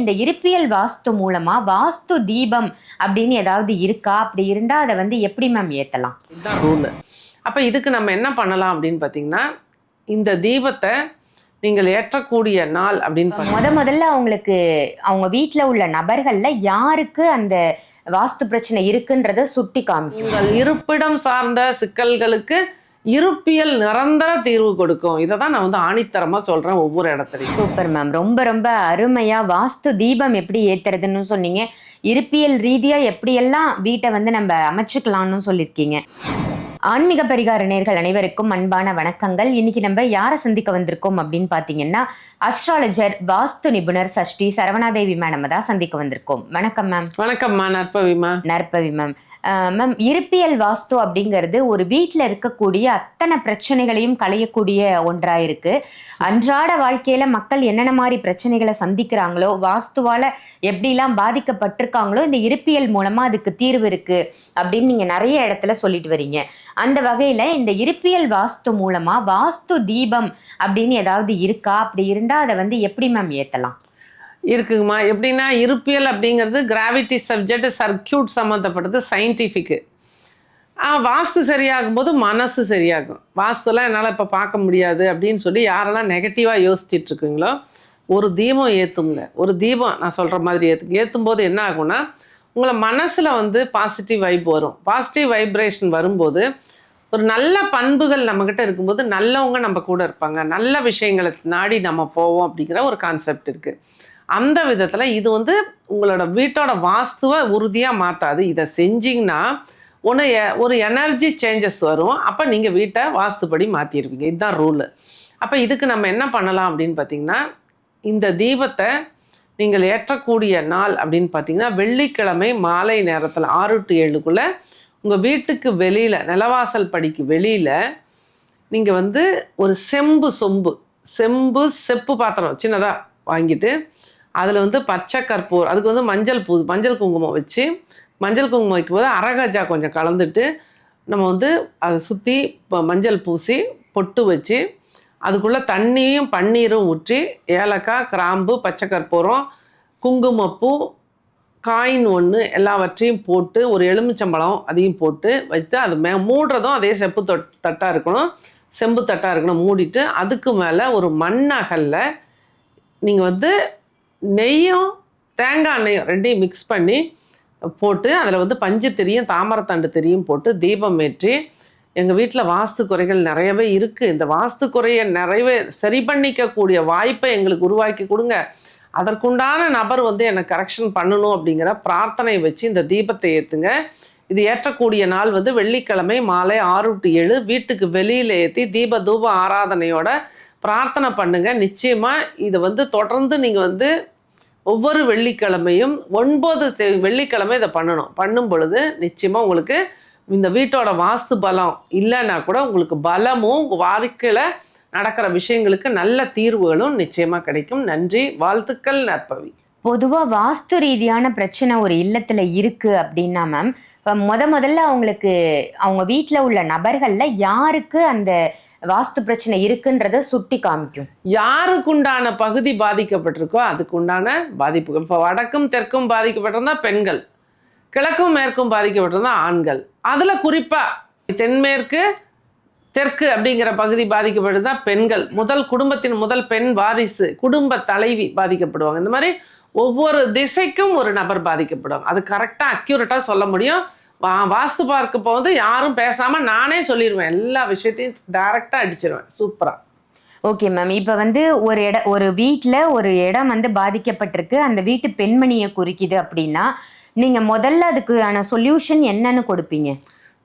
இந்த இருப்பியல் வாஸ்து மூலமா வாஸ்து தீபம் அப்படின்னு ஏதாவது இருக்கா? அப்படி இருந்தா அதை வந்து எப்படி மேம் ரூலு அப்போ இதுக்கு நம்ம என்ன பண்ணலாம் அப்படின்னு பார்த்தீங்கன்னா இந்த தீபத்தை நீங்கள் ஏற்றக்கூடிய நாள் அப்படின்னு முத முதல்ல அவங்களுக்கு அவங்க வீட்ல உள்ள நபர்கள்ல யாருக்கு அந்த வாஸ்து பிரச்சனை இருக்குன்றத சுட்டி காமிக்கும் உங்கள் இருப்பிடம் சார்ந்த சிக்கல்களுக்கு இருப்பியல் நிரந்தர தீர்வு கொடுக்கும். இதை தான் நான் வந்து ஆணித்தரமாக சொல்கிறேன் ஒவ்வொரு இடத்துலையும். Super ma'am. ரொம்ப ரொம்ப அருமையா வாஸ்து தீபம் எப்படி ஏத்துறதுன்னு சொன்னீங்க. இருப்பியல் ரீதியா எப்படியெல்லாம் வீட்டை வந்து நம்ம அமைச்சுக்கலாம்னு சொல்லியிருக்கீங்க. ஆன்மீக பரிகார நேர்கள் அனைவருக்கும் அன்பான வணக்கங்கள். இன்னைக்கு நம்ம யாரை சந்திக்க வந்திருக்கோம் அப்படின்னு பார்த்தீங்கன்னா அஸ்ட்ராலஜர் வாஸ்து நிபுணர் சஷ்டி சரவணாதேவி மேடம் தான் சந்திக்க வந்திருக்கோம். வணக்கம் மேம். வணக்கம்மா நற்பவிமா நற்பவி மேம். மேம் இருப்பியல் வாஸ்து அப்படிங்கிறது ஒரு வீட்டில் இருக்கக்கூடிய அத்தனை பிரச்சனைகளையும் களையக்கூடிய ஒன்றாக இருக்குது அன்றாட வாழ்க்கையில் மக்கள் என்னென்ன மாதிரி பிரச்சனைகளை சந்திக்கிறாங்களோ வாஸ்துவால் எப்படிலாம் பாதிக்கப்பட்டிருக்காங்களோ இந்த இருப்பியல் மூலமாக அதுக்கு தீர்வு இருக்குது அப்படின்னு நீங்கள் நிறைய இடத்துல சொல்லிட்டு வரீங்க. அந்த வகையில் இந்த இருப்பியல் வாஸ்து மூலமாக வாஸ்து தீபம் அப்படின்னு ஏதாவது இருக்கா? அப்படி இருந்தால் அதை வந்து எப்படி மேம் ஏற்றலாம் இருக்குங்கம்மா. எப்படின்னா இருப்பியல் அப்படிங்கிறது கிராவிட்டி சப்ஜெக்ட் சர்க்கியூட் சம்மந்தப்பட்டது சயின்டிஃபிக்கு வாஸ்து சரியாகும் போது மனசு சரியாகும். வாஸ்துலாம் என்னால் இப்போ பார்க்க முடியாது அப்படின்னு சொல்லி யாரெல்லாம் நெகட்டிவாக யோசிச்சுட்டு இருக்குங்களோ ஒரு தீபம் ஏற்றுங்க ஒரு தீபம் நான் சொல்கிற மாதிரி ஏற்று ஏற்றும் போது என்ன ஆகும்னா உங்களை மனசில் வந்து பாசிட்டிவ் வைப் வரும். பாசிட்டிவ் வைப்ரேஷன் வரும்போது ஒரு நல்ல பண்புகள் நம்மக்கிட்ட இருக்கும்போது நல்லவங்க நம்ம கூட இருப்பாங்க. நல்ல விஷயங்களை நாடி நம்ம போவோம் அப்படிங்கிற ஒரு கான்செப்ட் இருக்குது அந்த விதத்தில் இது வந்து உங்களோட வீட்டோட வாஸ்துவை உறுதியாக மாற்றாது இதை செஞ்சிங்கன்னா ஒன்று ஒரு எனர்ஜி சேஞ்சஸ் வரும். அப்போ நீங்கள் வீட்டை வாஸ்துப்படி மாற்றிடுவீங்க இதுதான் ரூலு அப்போ இதுக்கு நம்ம என்ன பண்ணலாம் அப்படின்னு பார்த்தீங்கன்னா இந்த தீபத்தை நீங்கள் ஏற்றக்கூடிய நாள் அப்படின்னு பார்த்தீங்கன்னா வெள்ளிக்கிழமை மாலை நேரத்தில் ஆறு டு ஏழுக்குள்ளே உங்கள் வீட்டுக்கு வெளியில் நிலவாசல் படிக்கு வெளியில் நீங்கள் வந்து ஒரு செம்பு சொம்பு செம்பு செப்பு பாத்திரம் சின்னதாக வாங்கிட்டு அதில் வந்து பச்சை கற்பூர் அதுக்கு வந்து மஞ்சள் பூ மஞ்சள் குங்குமம் வச்சு மஞ்சள் குங்குமம் வைக்கும்போது அரகஜா கொஞ்சம் கலந்துட்டு நம்ம வந்து அதை சுற்றி மஞ்சள் பூசி பொட்டு வச்சு அதுக்குள்ளே தண்ணியும் பன்னீரும் ஊற்றி ஏலக்காய் கிராம்பு பச்சை கற்பூரம் குங்குமப்பூ காயின் ஒன்று எல்லாவற்றையும் போட்டு ஒரு எலுமிச்சம்பழம் அதையும் போட்டு வைத்து அது மே மூடுறதும் அதே செப்பு தொட் தட்டாக இருக்கணும். செம்பு தட்டாக இருக்கணும். மூடிட்டு அதுக்கு மேலே ஒரு மண்ணகல்ல நீங்கள் வந்து நெய்யும் தேங்காய் எண்ணெயும் ரெண்டையும் மிக்ஸ் பண்ணி போட்டு அதில் வந்து பஞ்சு தெரியும் தாமரத்தண்டு தெரியும் போட்டு தீபம் ஏற்றி எங்கள் வீட்டில் வாஸ்து குறைகள் நிறையவே இருக்குது இந்த வாஸ்து குறையை நிறையவே சரி பண்ணிக்கக்கூடிய வாய்ப்பை எங்களுக்கு உருவாக்கி கொடுங்க. அதற்குண்டான நபர் வந்து என்னை கரெக்ஷன் பண்ணணும் அப்படிங்கிற பிரார்த்தனை வச்சு இந்த தீபத்தை ஏற்றுங்க இது ஏற்றக்கூடிய நாள் வந்து வெள்ளிக்கிழமை மாலை ஆறு டு ஏழு வீட்டுக்கு வெளியில் ஏற்றி தீப தூப ஆராதனையோட பிரார்த்தனை பண்ணுங்க. நிச்சயமா இதை வந்து தொடர்ந்து நீங்கள் வந்து ஒவ்வொரு வெள்ளிக்கிழமையும் ஒன்பது செ- வெள்ளிக்கிழமை இதை பண்ணணும். பண்ணும் பொழுது நிச்சயமா உங்களுக்கு இந்த வீட்டோட வாஸ்து பலம் இல்லைன்னா கூட உங்களுக்கு பலமும் உங்கள் வாழ்க்கையில் நடக்கிற விஷயங்களுக்கு நல்ல தீர்வுகளும் நிச்சயமாக கிடைக்கும். நன்றி. வாழ்த்துக்கள் நற்பவி. பொதுவாக வாஸ்து ரீதியான பிரச்சனை ஒரு இல்லத்தில் இருக்குது அப்படின்னா மேம் இப்போ முத முதல்ல அவங்களுக்கு அவங்க வீட்டில் உள்ள நபர்களில் யாருக்கு அந்த வாஸ்து பிரச்சனை இருக்குன்றத சுட்டி காமிக்கும். யாருக்குண்டான பகுதி பாதிக்கப்பட்டிருக்கோ அதுக்கு உண்டான பாதிப்புகள். இப்போ வடக்கும் தெற்கும் பாதிக்கப்பட்டிருந்தா பெண்கள். கிழக்கும் மேற்கும் பாதிக்கப்பட்டிருந்தா ஆண்கள். அதில் குறிப்பாக தென்மேற்கு தெற்கு அப்படிங்கிற பகுதி பாதிக்கப்பட்டிருந்தா பெண்கள். முதல் குடும்பத்தின் முதல் பெண் வாரிசு குடும்ப தலைவி பாதிக்கப்படுவாங்க. இந்த மாதிரி ஒவ்வொரு திசைக்கும் ஒரு நபர் பாதிக்கப்படும். அது கரெக்டாக அக்யூரேட்டாக சொல்ல முடியும். வா வாஸ்து பார்க்க போது யாரும் பேசாமல் நானே சொல்லிடுவேன் எல்லா விஷயத்தையும் டைரெக்டாக அடிச்சிருவேன். சூப்பராக ஓகே மேம் இப்போ வந்து ஒரு இட ஒரு வீட்டில் ஒரு இடம் வந்து பாதிக்கப்பட்டிருக்கு. அந்த வீட்டு பெண்மணியை குறிக்குது அப்படின்னா நீங்கள் முதல்ல அதுக்கான சொல்யூஷன் என்னன்னு கொடுப்பீங்க?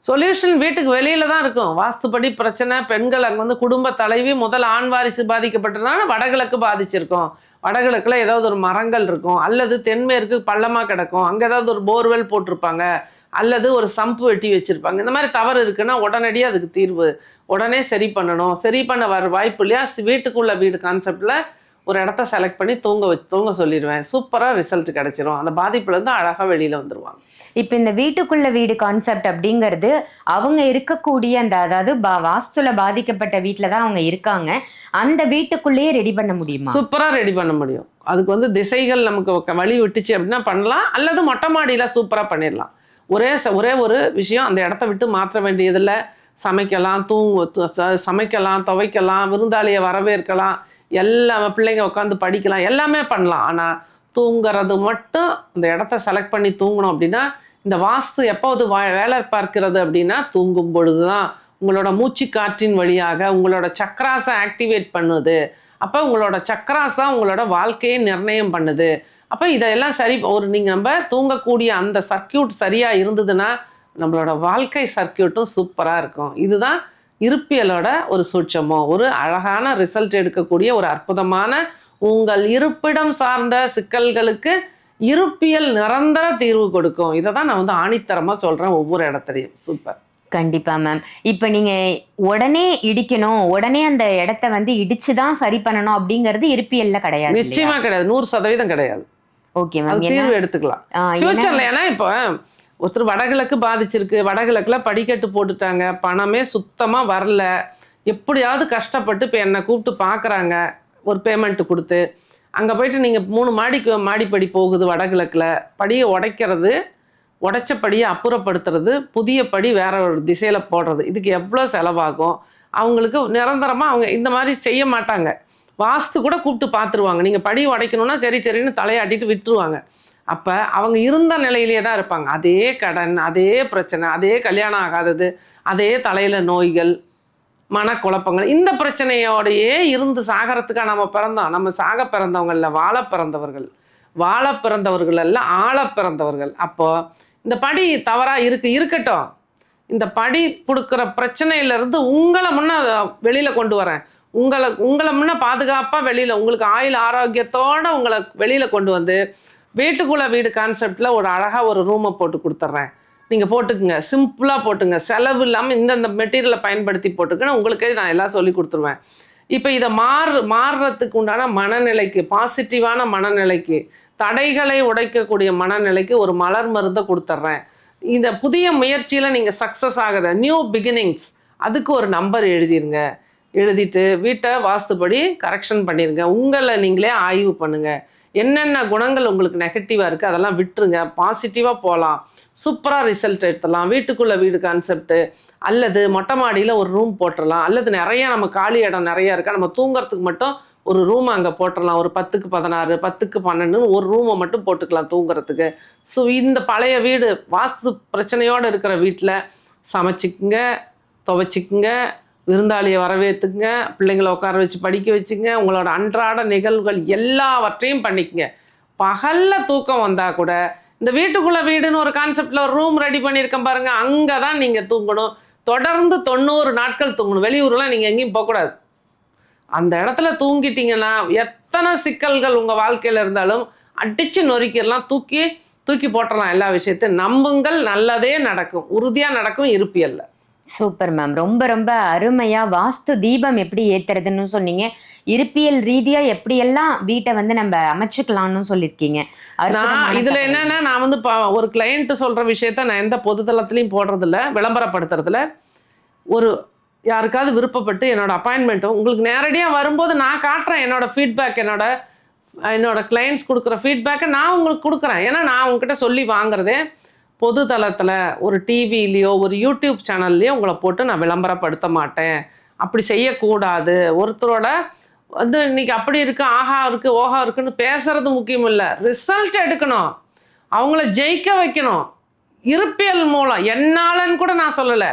சொல்யூஷன் வீட்டுக்கு வெளியில தான் இருக்கும். வாஸ்துப்படி பிரச்சனை பெண்கள் அங்கே வந்து குடும்ப தலைவி முதல் ஆண் வாரிசு பாதிக்கப்பட்டதுனால வடகிழக்கு பாதிச்சிருக்கும். வடகிழக்கில் ஏதாவது ஒரு மரங்கள் இருக்கும். அல்லது தென்மேற்கு பள்ளமாக கிடக்கும். அங்கே ஏதாவது ஒரு போர்வெல் போட்டிருப்பாங்க. அல்லது ஒரு சம்பு வெட்டி வச்சுருப்பாங்க. இந்த மாதிரி தவறு இருக்குன்னா உடனடியாக அதுக்கு தீர்வு. உடனே சரி பண்ணணும். சரி பண்ண வர வாய்ப்பு இல்லையா? வீட்டுக்குள்ள வீடு கான்செப்டில் ஒரு இடத்த செலக்ட் பண்ணி தூங்க வச்சு தூங்க சொல்லிடுவேன் சூப்பராக ரிசல்ட் கிடைச்சிரும். அந்த பாதிப்புலேருந்து அழகாக வெளியில் வந்துருவாங்க. இப்போ இந்த வீட்டுக்குள்ள வீடு கான்செப்ட் அப்படிங்கிறது அவங்க இருக்கக்கூடிய அந்த அதாவது பா- வாஸ்துல பாதிக்கப்பட்ட வீட்டில் தான் அவங்க இருக்காங்க. அந்த வீட்டுக்குள்ளேயே ரெடி பண்ண முடியுமா? சூப்பராக ரெடி பண்ண முடியும். அதுக்கு வந்து திசைகள் நமக்கு வழி விட்டுச்சு அப்படின்னா பண்ணலாம். அல்லது மொட்டை மாடியில் சூப்பராக பண்ணிடலாம். ஒரே ஒரே ஒரு விஷயம் அந்த இடத்த விட்டு மாற்ற வேண்டியதில்லை. சமைக்கலாம் தூங்கு சமைக்கலாம் துவைக்கலாம் விருந்தாளியை வரவேற்கலாம். எல்லா பிள்ளைங்க உட்காந்து படிக்கலாம் எல்லாமே பண்ணலாம். ஆனால் தூங்குறது மட்டும் அந்த இடத்த செலக்ட் பண்ணி தூங்கணும் அப்படின்னா இந்த வாஸ்து எப்போது வா- வேலை பார்க்கிறது அப்படின்னா தூங்கும் பொழுது தான் உங்களோட மூச்சு காற்றின் வழியாக உங்களோட சக்கராஸை ஆக்டிவேட் பண்ணுது. அப்போ உங்களோட சக்கராஸ் தான் உங்களோட வாழ்க்கையை நிர்ணயம் பண்ணுது. அப்போ இதெல்லாம் சரி ஒரு நீங்கள் நம்ம தூங்கக்கூடிய அந்த சர்க்கியூட் சரியாக இருந்ததுன்னா நம்மளோட வாழ்க்கை சர்க்கியூட்டும் சூப்பராக இருக்கும். இதுதான் இருப்பியலோட ஒரு சூட்சமம் ஒரு அழகான ரிசல்ட் எடுக்கக்கூடிய ஒரு அற்புதமான உங்கள் இருப்பிடம் சார்ந்த சிக்கல்களுக்கு இருப்பியல் நிரந்தர தீர்வு கொடுக்கும். இதை தான் நான் வந்து ஆணித்தரமாக சொல்கிறேன் ஒவ்வொரு இடத்துலையும். சூப்பர். கண்டிப்பா மேம் இப்ப நீங்க உடனே இடிக்கணும் உடனே அந்த இடத்த வந்து இடிச்சுதான் சரி பண்ணணும் அப்படிங்கிறது இருப்பியல்ல கிடையாது நிச்சயமா கிடையாது. நூறு சதவீதம் கிடையாது. ஓகே மேம் தீர்வு எடுத்துக்கலாம். ஃபியூச்சர்ல ஏன்னா இப்போ ஒருத்தர் வடகிழக்கு பாதிச்சிருக்கு வடகிழக்கில் படிக்கட்டு போட்டுட்டாங்க பணமே சுத்தமாக வரல. எப்படியாவது கஷ்டப்பட்டு இப்போ என்னை கூப்பிட்டு பார்க்குறாங்க ஒரு பேமெண்ட்டு கொடுத்து. அங்கே போயிட்டு நீங்கள் மூணு மாடிக்கு மாடிப்படி போகுது வடகிழக்கில். படியை உடைக்கிறது உடைச்ச படியை அப்புறப்படுத்துறது புதிய படி வேற ஒரு திசையில் போடுறது. இதுக்கு எவ்வளோ செலவாகும்? அவங்களுக்கு நிரந்தரமாக அவங்க இந்த மாதிரி செய்ய மாட்டாங்க. வாஸ்து கூட கூப்பிட்டு பார்த்துருவாங்க நீங்கள் படி உடைக்கணும்னா சரி சரின்னு தலையாட்டிட்டு விட்டுருவாங்க. அப்போ அவங்க இருந்த நிலையிலே தான் இருப்பாங்க. அதே கடன் அதே பிரச்சனை அதே கல்யாணம் ஆகாதது அதே தலையில் நோய்கள் மனக்குழப்பங்கள் இந்த பிரச்சனையோடையே இருந்து சாகறதுக்கா நம்ம பிறந்தோம். நம்ம சாக பிறந்தவங்களில் வாழ பிறந்தவர்கள் வாழ பிறந்தவர்கள் அல்ல ஆழ பிறந்தவர்கள். அப்போது இந்த படி தவறாக இருக்கு இருக்கட்டும். இந்த படி கொடுக்குற பிரச்சனையிலேருந்து உங்களை முன்ன வெளியில் கொண்டு வரேன். உங்களை உங்களை முன்ன பாதுகாப்பாக வெளியில் உங்களுக்கு ஆயுள் ஆரோக்கியத்தோடு உங்களை வெளியில் கொண்டு வந்து வீட்டுக்குள்ள வீடு கான்செப்டில் ஒரு அழகாக ஒரு ரூமை போட்டு கொடுத்துட்றேன் நீங்கள் போட்டுக்குங்க. சிம்பிளாக போட்டுங்க. செலவு இல்லாமல் இந்தந்த மெட்டீரியலை பயன்படுத்தி போட்டுக்குன்னு உங்களுக்கே நான் எல்லாம் சொல்லி கொடுத்துருவேன். இப்போ இதை மாறு மாறுறதுக்கு உண்டான மனநிலைக்கு பாசிட்டிவான மனநிலைக்கு தடைகளை உடைக்கக்கூடிய மனநிலைக்கு ஒரு மலர் மருந்தை கொடுத்துட்றேன் இந்த புதிய முயற்சியில் நீங்கள் சக்ஸஸ் ஆகிற நியூ பிகினிங்ஸ் அதுக்கு ஒரு நம்பர் எழுதிருங்க. எழுதிட்டு வீட்டை வாஸ்துபடி கரெக்ஷன் பண்ணிடுங்க உங்களை நீங்களே ஆய்வு பண்ணுங்கள் என்னென்ன குணங்கள் உங்களுக்கு நெகட்டிவாக இருக்குது அதெல்லாம் விட்டுருங்க. பாசிட்டிவாக போகலாம் சூப்பராக ரிசல்ட் எடுத்துடலாம். வீட்டுக்குள்ளே வீடு கான்செப்ட்டு அல்லது மொட்டை மாடியில் ஒரு ரூம் போட்டுடலாம். அல்லது நிறையா நம்ம காலி இடம் நிறையா இருக்கா நம்ம தூங்குறதுக்கு மட்டும் ஒரு ரூம் அங்கே போட்டுடலாம். ஒரு பத்துக்கு பதினாறு பத்துக்கு பன்னெண்டுன்னு ஒரு ரூமை மட்டும் போட்டுக்கலாம் தூங்குறதுக்கு. ஸோ இந்த பழைய வீடு வாஸ்து பிரச்சனையோடு இருக்கிற வீட்டில் சமைச்சிக்குங்க துவைச்சிக்குங்க விருந்தாளியை வரவேற்றுங்க பிள்ளைங்களை உட்கார வச்சு படிக்க வச்சுங்க உங்களோட அன்றாட நிகழ்வுகள் எல்லாவற்றையும் பண்ணிக்கங்க. பகலில் தூக்கம் வந்தால் கூட இந்த வீட்டுக்குள்ளே வீடுன்னு ஒரு கான்செப்டில் ஒரு ரூம் ரெடி பண்ணியிருக்கேன் பாருங்கள் அங்கே தான் நீங்கள் தூங்கணும். தொடர்ந்து தொண்ணூறு நாட்கள் தூங்கணும். வெளியூர்லாம் நீங்கள் எங்கேயும் போகக்கூடாது. அந்த இடத்துல தூங்கிட்டீங்கன்னா எத்தனை சிக்கல்கள் உங்கள் வாழ்க்கையில் இருந்தாலும் அடித்து நொறுக்கிடலாம் தூக்கி தூக்கி போட்டுடலாம் எல்லா விஷயத்தையும். நம்புங்கள் நல்லதே நடக்கும். உறுதியாக நடக்கும் இருப்பியல்ல. Super ma'am. ரொம்ப ரொம்ப அருமையா வாஸ்து தீபம் எப்படி ஏத்துறதுன்னு சொன்னீங்க. இருப்பியல் ரீதியா எப்படியெல்லாம் வீட்டை வந்து நம்ம அமைச்சுக்கலாம்னு சொல்லியிருக்கீங்க. நான் இதுல. என்னன்னா நான் வந்து ஒரு கிளையண்ட் சொல்ற விஷயத்த நான் எந்த பொதுத்தளத்திலையும் போடுறதில்ல விளம்பரப்படுத்துறதில்ல. ஒரு யாருக்காவது விருப்பப்பட்டு என்னோட அப்பாயின்மெண்ட்டும் உங்களுக்கு நேரடியாக வரும்போது நான் காட்டுறேன் என்னோட ஃபீட்பேக் என்னோட என்னோட கிளையண்ட்ஸ் கொடுக்குற ஃபீட்பேக்கை நான் உங்களுக்கு கொடுக்குறேன். ஏன்னா நான் உங்ககிட்ட சொல்லி வாங்குறதே பொது தளத்தில் ஒரு டிவிலேயோ ஒரு யூடியூப் சேனல்லையோ உங்களை போட்டு நான் விளம்பரப்படுத்த மாட்டேன். அப்படி செய்யக்கூடாது. ஒருத்தரோட வந்து இன்னைக்கு அப்படி இருக்கு ஆஹா இருக்கு ஓஹா இருக்குன்னு பேசுறது முக்கியம் இல்லை. ரிசல்ட் எடுக்கணும். அவங்கள ஜெயிக்க வைக்கணும். இருப்பியல் மூலம் என்னாலன்னு கூட நான் சொல்லலை.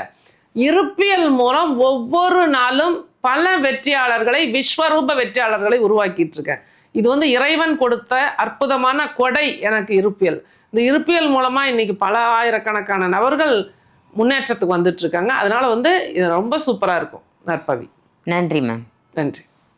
இருப்பியல் மூலம் ஒவ்வொரு நாளும் பல வெற்றியாளர்களை விஸ்வரூப வெற்றியாளர்களை உருவாக்கிட்டு இருக்கேன். இது வந்து இறைவன் கொடுத்த அற்புதமான கொடை எனக்கு இருப்பியல். இந்த இருப்பியல் மூலமா இன்னைக்கு பல ஆயிரக்கணக்கான நபர்கள் முன்னேற்றத்துக்கு வந்துட்டு இருக்காங்க. அதனால வந்து இது ரொம்ப சூப்பரா இருக்கும் நற்பவி. நன்றி மேம் நன்றி.